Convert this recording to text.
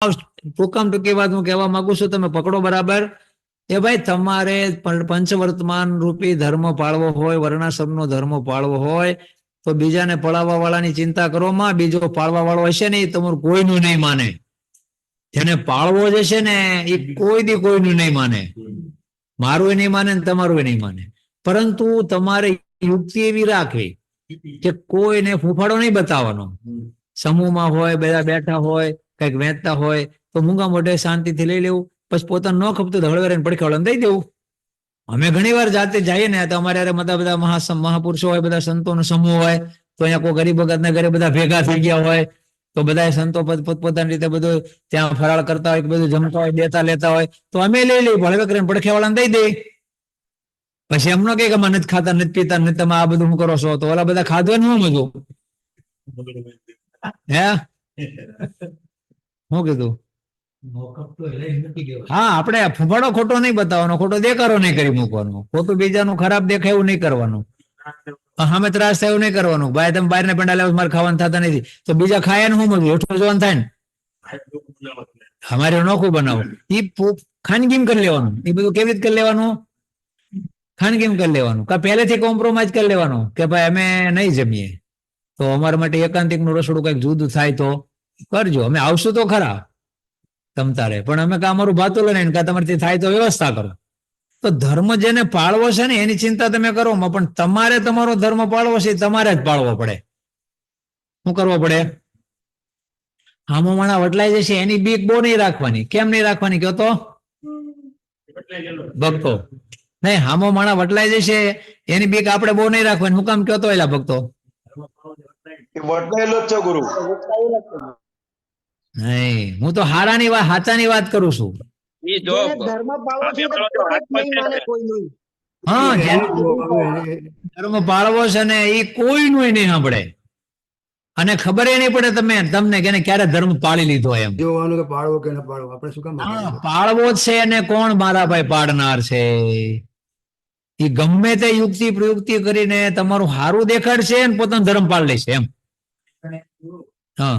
ટૂંકામ ટૂંકી વાત હું કહેવા માંગુ છું તમે પકડો બરાબર. એ ભાઈ તમારે પંચવર્તમાન રૂપી ધર્મ પાળવો હોય વર્ણાશ્રમનો ધર્મ પાળવો હોય તો બીજાને પળાવવા વાળાની ચિંતા કરો માં બીજો પાળવા વાળો હશે ને એ તમારું કોઈનું નહીં માને. જેને પાળવો જે છે ને એ કોઈ દી કોઈનું નહીં માને. મારું નહીં માને ને તમારું નહીં માને. પરંતુ તમારે યુક્તિ એવી રાખવી કે કોઈને ફૂફાડો નહીં બતાવવાનો. સમૂહમાં હોય બધા બેઠા હોય કંઈક વેચતા હોય તો મૂંગા મોઢે શાંતિથી લઈ લેવું. પછી પોતાનું ન ખપતું ધળવેરાને પડખે વાળાને દઈ દેવું. અમે ઘણી વાર જાતે જઈએ ને તો અમારે હારે બધા બધા મહા મહાપુરુષો હોય બધા સંતોનો સમૂહ હોય તો અહીંયા કોઈ ગરીબ ભગતના ઘરે બધા ભેગા થઈ ગયા હોય તો બધા સંતો પોત- પોતપોતાની રીતે બધું ત્યાં ફરાળ કરતા હોય બધું જમતા હોય દેતા લેતા હોય તો અમે લઈ લઈએ ભળવે કરીને પડખે વાળાને દઈ દઈએ. પછી એમનો કે અમે નથી ખાતા નથી પીતા નથી તમે આ બધું કરો છો? તો ઓલા બધા ખાધો ને હું મજું હે? શું કીધું? હા આપણે ફૂફાડો ખોટો નહીં બતાવવાનો ખોટો દેખાડો નહીં કરી મૂકવાનો. ખોટું બીજાનું ખરાબ દેખાય એવું નહીં કરવાનું. હામે ત્રાસ થાય એવું નહીં કરવાનું. ભાઈ તમે બહાર ને પંડાલે મારે ખાવાનું થતા નથી. તો બીજા ખાય ને શું મળ્યું હેઠું જોવાનું થાય ને? અમારે નોખું બનાવો. એ ખાનગીમ કરી લેવાનું. એ બધું કેવી રીતે કરી લેવાનું? ખાનગીમ કરી લેવાનું. કા પહેલેથી કોમ્પ્રોમાઇઝ કરી લેવાનું કે ભાઈ અમે નહીં જમીએ. તો અમારા માટે એકાંતિકનું રસોડું કંઈક જુદું થાય તો? કરજો. અમે આવશું તો ખરા. તમ તારે. પણ અમે કા અમારું ભાતું લઈને કા તમારથી થાય તો વ્યવસ્થા કરો. તો ધર્મ જેને પાળવો છે ને, એની ચિંતા તમે કરો પણ તમારે તમારો ધર્મ પાળવો છે તમારે જ પાળવો પડે. શું કરવો પડે? હામો માણા વટલાઈ જશે, એની બીક બહુ નહીં રાખવાની. કેમ નહીં રાખવાની કયો તો? ભક્તો. નહીં, હામો માણા વટલાઈ જશે, એની બીક આપણે બહુ નહીં રાખવાની. હું કામ કયો તો એલા ભક્તો? વટલાયેલો જ ગુરુ. નહીં હું તો હારાની વાત હાચાની વાત કરું છું. ઈ જો ધર્મ પાળવો છે. હા ધર્મ પાળવો છે ને એ કોઈનું નહીં સાંભળે. અને ખબર નહીં પડે તમે તમને કે ક્યારે ધર્મ પાળી લીધો એમ. જોવાનું કે પાળવો કે ન પાડવો આપણે શું કામ હા, પાળવો જ છે અને કોણ મારા ભાઈ પાડનાર છે? એ ગમે તે યુક્તિ પ્રયુક્તિ કરીને તમારું હારું દેખાડશે અને પોતાનો ધર્મ પાળ લેશે એમ. હા.